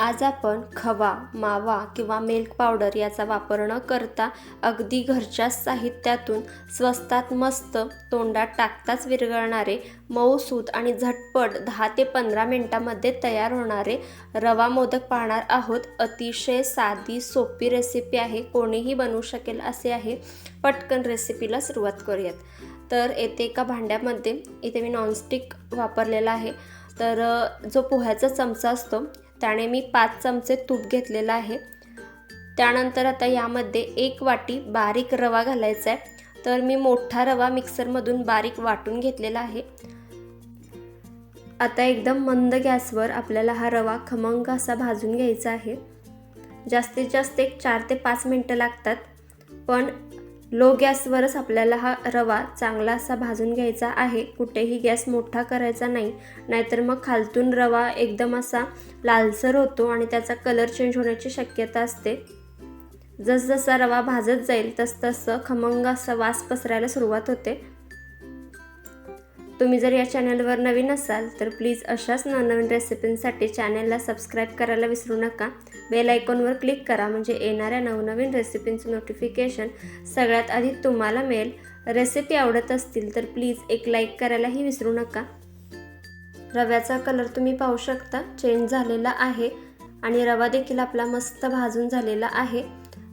आज आपण खवा मावा किंवा मिल्क पावडर याचा वापर न करता अगदी घरच्या साहित्यातून स्वस्तात मस्त तोंडात टाकताच विरघळणारे मऊसूत आणि झटपट दहा ते पंधरा मिनटामध्ये तयार होणारे रवा मोदक पाहणार आहोत. अतिशय साधी सोपी रेसिपी आहे. कोणीही बनवू शकेल असे आहे. पटकन रेसिपीला सुरुवात करूयात. तर येथे एका भांड्यामध्ये. इथे मी नॉनस्टिक वापरलेला आहे. तर जो पोह्याचा चमचा असतो त्याने मी पाच चमचे तूप घेतलेलं आहे. त्यानंतर आता यामध्ये एक वाटी बारीक रवा घालायचा आहे. तर मी मोठा रवा मिक्सरमधून बारीक वाटून घेतलेला आहे. आता एकदम मंद गॅसवर आपल्याला हा रवा खमंग असा भाजून घ्यायचा आहे. जास्तीत जास्त एक चार ते पाच मिनटं लागतात. पण लो गॅसवरच आपल्याला हा रवा चांगला असा भाजून घ्यायचा आहे. कुठेही गॅस मोठा करायचा नाही. नाहीतर मग खालतून रवा एकदम असा लालसर होतो आणि त्याचा कलर चेंज होण्याची शक्यता असते. जसजसा रवा भाजत जाईल तसतसं खमंग असा वास पसरायला सुरुवात होते. तुम्ही जर या चॅनलवर नवीन असाल तर प्लीज अशाच नवनवीन रेसिपींसाठी चॅनलला सबस्क्राईब करायला विसरू नका. बेल आयकॉनवर क्लिक करा म्हणजे येणाऱ्या नवनवीन रेसिपींचं नोटिफिकेशन सगळ्यात आधी तुम्हाला मिळेल. रेसिपी आवडत असतील तर प्लीज एक लाईक करायलाही विसरू नका. रव्याचा कलर तुम्ही पाहू शकता चेंज झालेला आहे आणि रवा देखील आपला मस्त भाजून झालेला आहे.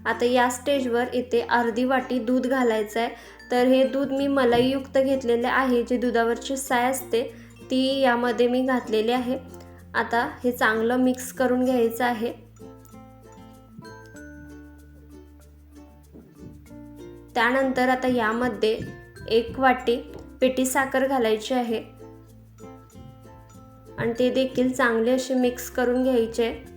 आता या स्टेजवर इथे अर्धी वाटी दूध घालायचं आहे तर हे दूध मी मलईयुक्त घेतलेले आहे. जे दुधावरची साय असते ती यामध्ये मी घातलेली आहे. आता हे चांगलं मिक्स करून घ्यायचं आहे. त्यानंतर आता यामध्ये एक वाटी पेटी साखर घालायची आहे. आणि ते देखील चांगले असे मिक्स करून घ्यायचे. आहे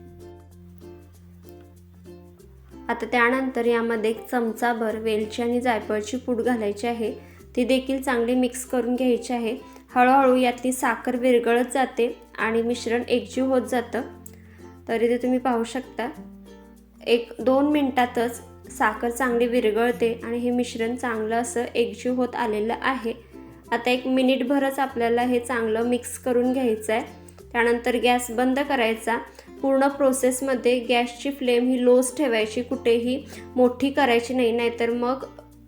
आता त्यानंतर यामध्ये एक चमचाभर वेलची आणि जायफळची पूड घालायची आहे. ती देखील चांगली मिक्स करून घ्यायची आहे. हळूहळू यातली साखर विरघळत जाते आणि मिश्रण एकजीव होत जातं. तर इथे तुम्ही पाहू शकता एक दोन मिनटातच साखर चांगली विरघळते आणि हे मिश्रण चांगलं असं एकजीव होत आलेलं आहे. आता एक मिनिटभरच आपल्याला हे चांगलं मिक्स करून घ्यायचं आहे त्यानंतर गॅस बंद करायचा. पूर्ण प्रोसेसमध्ये गॅसची फ्लेम ही लोच ठेवायची कुठेही मोठी करायची नाही. नाहीतर मग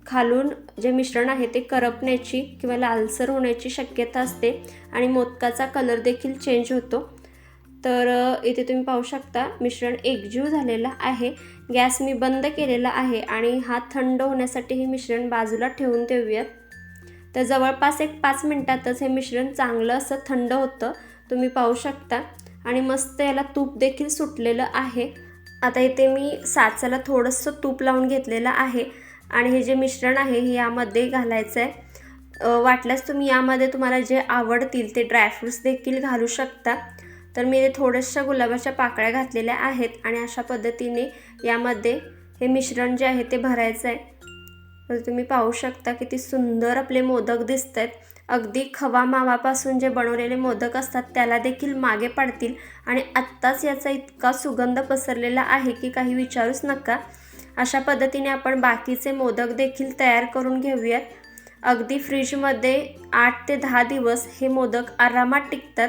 खालून जे मिश्रण आहे ते करपण्याची किंवा लालसर होण्याची शक्यता असते आणि मोदकाचा कलर देखील चेंज होतो. तर इथे तुम्ही पाहू शकता मिश्रण एकजीव झालेलं आहे. गॅस मी बंद केलेला आहे आणि हा थंड होण्यासाठी हे मिश्रण बाजूला ठेवून देऊयात. तर जवळपास एक पाच मिनटातच हे मिश्रण चांगलं असं थंड होतं. तुम्ही पाहू शकता. आणि मस्त याला तूप देखील सुटलेलं आहे. आता इथे मी साचाला थोडंसं तूप लावून घेतलेलं आहे. आणि हे जे मिश्रण आहे हे यामध्ये घालायचं आहे वाटल्यास तुम्ही यामध्ये तुम्हाला जे आवडतील ते ड्रायफ्रूट्स देखील घालू शकता. तर मी इथे थोड्याशा गुलाबाच्या पाकळ्या घातलेल्या आहेत आणि अशा पद्धतीने यामध्ये हे मिश्रण जे आहे ते भरायचं आहे तर तुम्ही पाहू शकता किती सुंदर आपले मोदक दिसत आहेत अगदी खवा मावापासून जे बनवलेले मोदक असतात त्याला देखील मागे पाडतील. आणि आत्ताच याचा इतका सुगंध पसरलेला आहे की काही विचारूच नका. अशा पद्धतीने आपण बाकीचे मोदक देखील तयार करून घेऊयात. अगदी फ्रीजमध्ये आठ ते दहा दिवस हे मोदक आरामात टिकतात.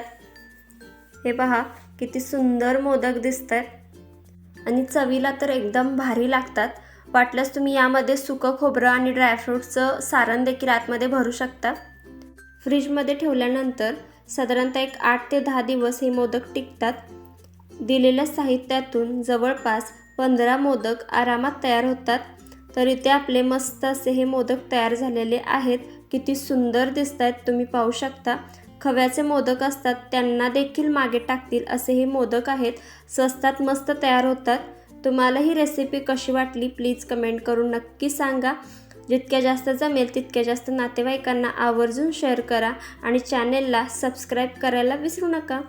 हे पहा किती सुंदर मोदक दिसत आहेत आणि चवीला तर एकदम भारी लागतात. वाटल्यास तुम्ही यामध्ये सुकं खोबरं आणि ड्रायफ्रूटचं सारण देखील आतमध्ये भरू शकता. फ्रीजमध्ये ठेवल्यानंतर साधारणतः एक आठ ते दहा दिवस हे मोदक टिकतात. दिलेल्या साहित्यातून जवळपास पंधरा मोदक आरामात तयार होतात. तर इथे आपले मस्त असे हे मोदक तयार झालेले आहेत. किती सुंदर दिसत आहेत तुम्ही पाहू शकता. खव्याचे मोदक असतात त्यांना देखील मागे टाकतील असे हे मोदक आहेत. स्वस्तात मस्त तयार होतात. तुम्हाला ही रेसिपी कशी वाटली प्लीज कमेंट करून नक्की सांगा. जितक्या जास्त जमेल तितक्या जास्त नातेवाईकांना आवर्जून शेअर करा आणि चॅनेलला सबस्क्राईब करायला विसरू नका.